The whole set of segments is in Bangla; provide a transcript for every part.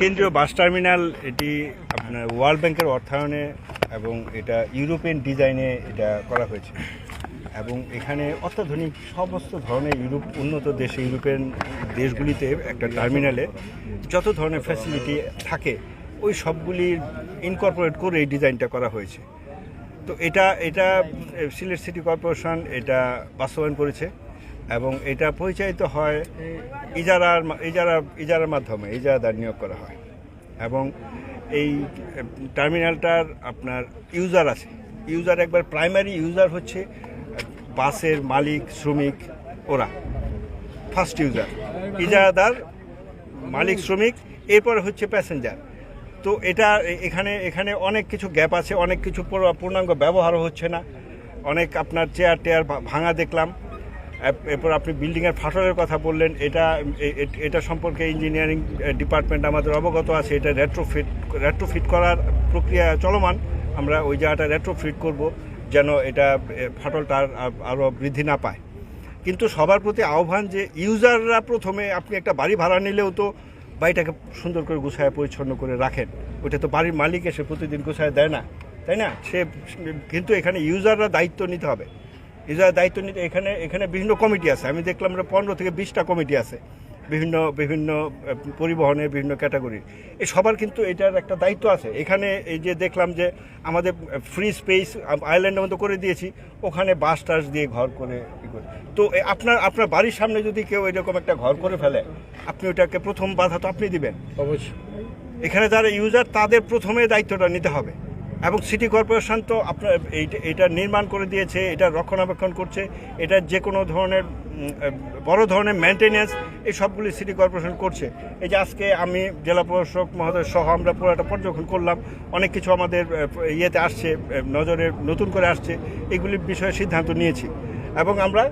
কেন্দ্রীয় বাস টার্মিনাল, এটি আপনার ওয়ার্ল্ড ব্যাংকের অর্থায়নে এবং এটা ইউরোপিয়ান ডিজাইনে এটা করা হয়েছে। এবং এখানে অত্যাধুনিক সমস্ত ধরনের ইউরোপ, উন্নত দেশে, ইউরোপিয়ান দেশগুলিতে একটা টার্মিনালে যত ধরনের ফ্যাসিলিটি থাকে, ওই সবগুলির ইনকর্পোরেট করে এই ডিজাইনটা করা হয়েছে। তো এটা এটা সিলেট সিটি কর্পোরেশন এটা বাস্তবায়ন করেছে। এবং এটা পরিচালিত হয় ইজারার ইজারা, ইজারার মাধ্যমে, ইজারাদার নিয়োগ করা হয়। এবং এই টার্মিনালটার আপনার ইউজার আছে। ইউজার একবার প্রাইমারি ইউজার হচ্ছে, বাসের মালিক, শ্রমিক, ওরা। First user. ইজারাদার, মালিক, শ্রমিক, এরপর হচ্ছে প্যাসেঞ্জার। তো এটা এখানে এখানে অনেক কিছু গ্যাপ আছে, অনেক কিছু পূর্ণাঙ্গ ব্যবহারও হচ্ছে না। অনেক আপনার চেয়ার টেয়ার ভাঙা দেখলাম। এরপর আপনি বিল্ডিংয়ের ফাটলের কথা বললেন, এটা এটা সম্পর্কে ইঞ্জিনিয়ারিং ডিপার্টমেন্ট আমাদের অবগত আছে, এটা রেট্রোফিট রেট্রোফিট করার প্রক্রিয়া চলমান। আমরা ওই জায়গাটা রেট্রোফিট করব যেন এটা ফাটলটা আর- আর- আরও বৃদ্ধি না পায়। কিন্তু সবার প্রতি আহ্বান যে ইউজাররা প্রথমে আপনি একটা বাড়ি ভাড়া নিলেও তো বাড়িটাকে সুন্দর করে গুছায়, পরিচ্ছন্ন করে রাখেন। ওইটা তো বাড়ির মালিক এসে প্রতিদিন গুছায় দেয় না, তাই না? সে, কিন্তু এখানে ইউজাররা দায়িত্ব নিতে হবে। ইউজার দায়িত্ব নিতে এখানে এখানে বিভিন্ন কমিটি আছে। আমি দেখলাম পনেরো থেকে বিশটা কমিটি আছে। বিভিন্ন বিভিন্ন আহ, পরিবহনের বিভিন্ন ক্যাটাগরির এই সবার কিন্তু এটার একটা দায়িত্ব আছে। এখানে এই যে দেখলাম যে আমাদের ফ্রি স্পেস আইল্যান্ডের মতো করে দিয়েছি। ওখানে বাস টাস দিয়ে ঘর করে ই করে। তো আপনার আপনার বাড়ির সামনে যদি কেউ এরকম একটা ঘর করে ফেলে আপনি ওটাকে প্রথম বাধা তো আপনি দিবেন। অবশ্যই। এখানে যারা ইউজার তাদের প্রথমে দায়িত্বটা নিতে হবে। এবং সিটি কর্পোরেশন তো আপনার এটা নির্মাণ করে দিয়েছে, এটা রক্ষণাবেক্ষণ করছে, এটা যে কোনো ধরনের বড় ধরনের মেনটেনেন্স এই সবগুলি সিটি কর্পোরেশন করছে। এই যে আজকে আমি জেলা প্রশাসক মহোদয় সহ আমরা পুরোটা পর্যবেক্ষণ করলাম, অনেক কিছু আমাদের ইয়েতে আসছে নজরে নতুন করে আসছে, এগুলি বিষয়ে সিদ্ধান্ত নিয়েছি। এবং আমরা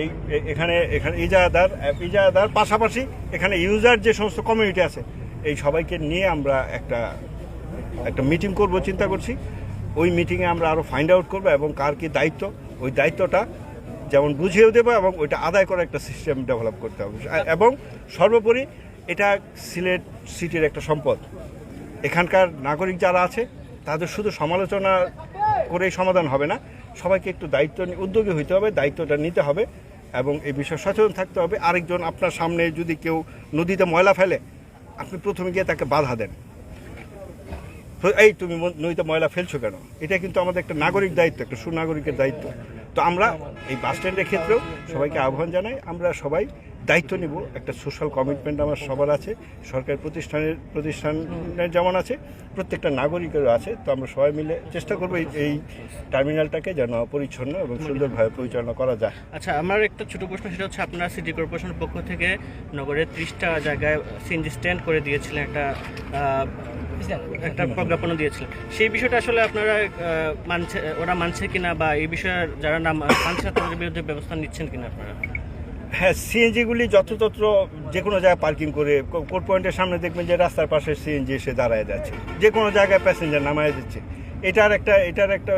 এই এখানে এখানে ইজাদার ইজাদার পাশাপাশি এখানে ইউজার যে সমস্ত কমিউনিটি আছে, এই সবাইকে নিয়ে আমরা একটা একটা মিটিং করব, চিন্তা করছি। ওই মিটিংয়ে আমরা আরও ফাইন্ড আউট করব এবং কার কি দায়িত্ব। ওই দায়িত্বটা যেমন বুঝিয়েও দেবো এবং ওইটা আদায় করার একটা সিস্টেম ডেভেলপ করতে হবে। এবং সর্বোপরি এটা সিলেট সিটির একটা সম্পদ। এখানকার নাগরিক যারা আছে, তাদের শুধু সমালোচনা করেই সমাধান হবে না, সবাইকে একটু দায়িত্ব উদ্যোগী হইতে হবে, দায়িত্বটা নিতে হবে এবং এই বিষয়ে সচেতন থাকতে হবে। আরেকজন আপনার সামনে যদি কেউ নদীতে ময়লা ফেলে, আপনি প্রথমে গিয়ে তাকে বাধা দেন। এই তুমি নদীতে ময়লা ফেলছো কেন? এটা কিন্তু আমাদের একটা নাগরিক দায়িত্ব, একটা সুনাগরিকের দায়িত্ব। তো আমরা এই বাস স্ট্যান্ডের ক্ষেত্রেও সবাইকে আহ্বান জানাই, আমরা সবাই দায়িত্ব নিব। একটা সোশ্যাল কমিটমেন্ট আমার সবার আছে, সরকারি প্রতিষ্ঠানের প্রতিষ্ঠানের যেমন আছে, প্রত্যেকটা নাগরিকেরও আছে, তো আমরা সবাই মিলে চেষ্টা করব এই- টার্মিনালটাকে যেন পরিচ্ছন্ন এবং সুন্দরভাবে পরিচালনা করা যায়। আচ্ছা আমার একটা ছোট প্রশ্ন, সেটা হচ্ছে আপনারা সিটি কর্পোরেশনের পক্ষ থেকে নগরের ত্রিশটা জায়গায় সিএনজি স্ট্যান্ড করে দিয়েছিলেন, একটা একটা প্রজ্ঞাপনও দিয়েছিলেন। সেই বিষয়টা আসলে আপনারা মানছে, ওরা মানছে কিনা বা এই বিষয়ে যারা নাম বিরুদ্ধে ব্যবস্থা নিচ্ছেন কিনা আপনারা? হ্যাঁ সিএনজিগুলি যথাযথ যে কোনো জায়গায় পার্কিং করে কোর্ট পয়েন্টের সামনে দেখবেন যে রাস্তার পাশে সিএনজি এসে দাঁড়ায় যাচ্ছে। যে কোনো জায়গায় প্যাসেঞ্জার নামায় দিচ্ছে। এটার একটা এটার একটা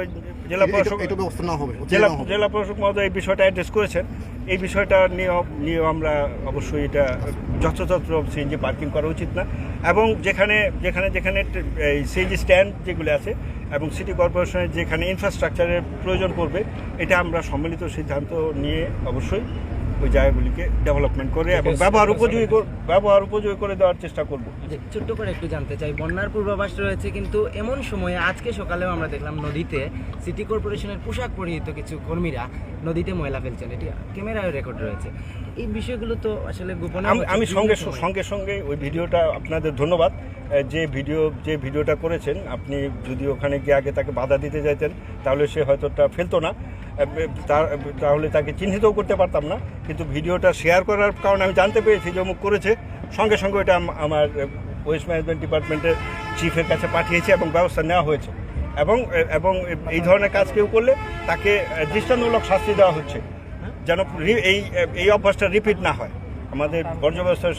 জেলা প্রশাসক জেলা জেলা প্রশাসক মহোদয় এই বিষয়টা অ্যাড্রেস করেছেন। এই বিষয়টা নিয়ে নিয়ে আমরা অবশ্যই এটা যথাযথ সিএনজি পার্কিং করা উচিত না। এবং যেখানে যেখানে যেখানে এই সিএনজি স্ট্যান্ড যেগুলো আছে এবং সিটি কর্পোরেশনের যেখানে ইনফ্রাস্ট্রাকচারের প্রয়োজন পড়বে, এটা আমরা সম্মিলিত সিদ্ধান্ত নিয়ে অবশ্যই ওই জায়গাগুলিকে ডেভেলপমেন্ট করে এবং ব্যবহার উপযোগী ব্যবহার উপযোগী করে দেওয়ার চেষ্টা করব। যে ছোট্ট করে একটু জানতে চাই বন্যার পূর্বাভাস রয়েছে কিন্তু এমন সময়ে আজকে সকালেও আমরা দেখলাম নদীতে সিটি কর্পোরেশনের পোশাক পরিহিত কিছু কর্মীরা নদীতে ময়লা ফেলছেন। এটি ক্যামেরায় রেকর্ড রয়েছে। এই বিষয়গুলো তো আসলে গোপনে আমি সঙ্গে সঙ্গে সঙ্গে ওই ভিডিওটা আপনাদের ধন্যবাদ। যে ভিডিও যে ভিডিওটা করেছেন আপনি যদি ওখানে গিয়ে আগে তাকে বাধা দিতে চাইতেন তাহলে সে হয়তো ফেলতো না। তাহলে তাকে চিহ্নিতও করতে পারতাম না, কিন্তু ভিডিওটা শেয়ার করার কারণে আমি জানতে পেরেছি যে অমুক করেছে। সঙ্গে সঙ্গে আম- আমার ওয়েস্ট ম্যানেজমেন্ট ডিপার্টমেন্টের চিফের কাছে পাঠিয়েছে এবং ব্যবস্থা নেওয়া হয়েছে। এবং এবং এই ধরনের কাজ কেউ করলে তাকে দৃষ্টান্তমূলক শাস্তি দেওয়া হচ্ছে। যেন এই এই অভ্যাসটা রিপিট না হয়। আমাদের বর্জ্য ব্যবস্থা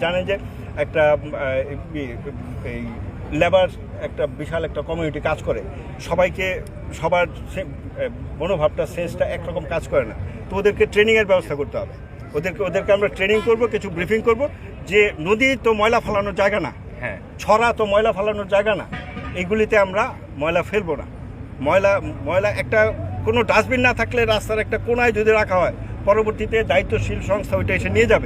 জানে যে একটা এই লেবার একটা বিশাল একটা কমিউনিটি কাজ করে। সবাইকে সবার সে- মনোভাবটা সেন্সটা একরকম কাজ করে না। তো ওদেরকে ট্রেনিংয়ের ব্যবস্থা করতে হবে। ওদেরকে ওদেরকে আমরা ট্রেনিং করব কিছু ব্রিফিং করব যে নদী তো ময়লা ফেলানোর জায়গা না। হ্যাঁ। ছড়া তো ময়লা ফেলানোর জায়গা না। এগুলিতে আমরা ময়লা ফেলব না। ময়লা ময়লা একটা কোনো ডাস্টবিন না থাকলে রাস্তার একটা কোনায় যদি রাখা হয় পরবর্তীতে দায়িত্বশীল সংস্থা ওইটা এসে নিয়ে যাবে।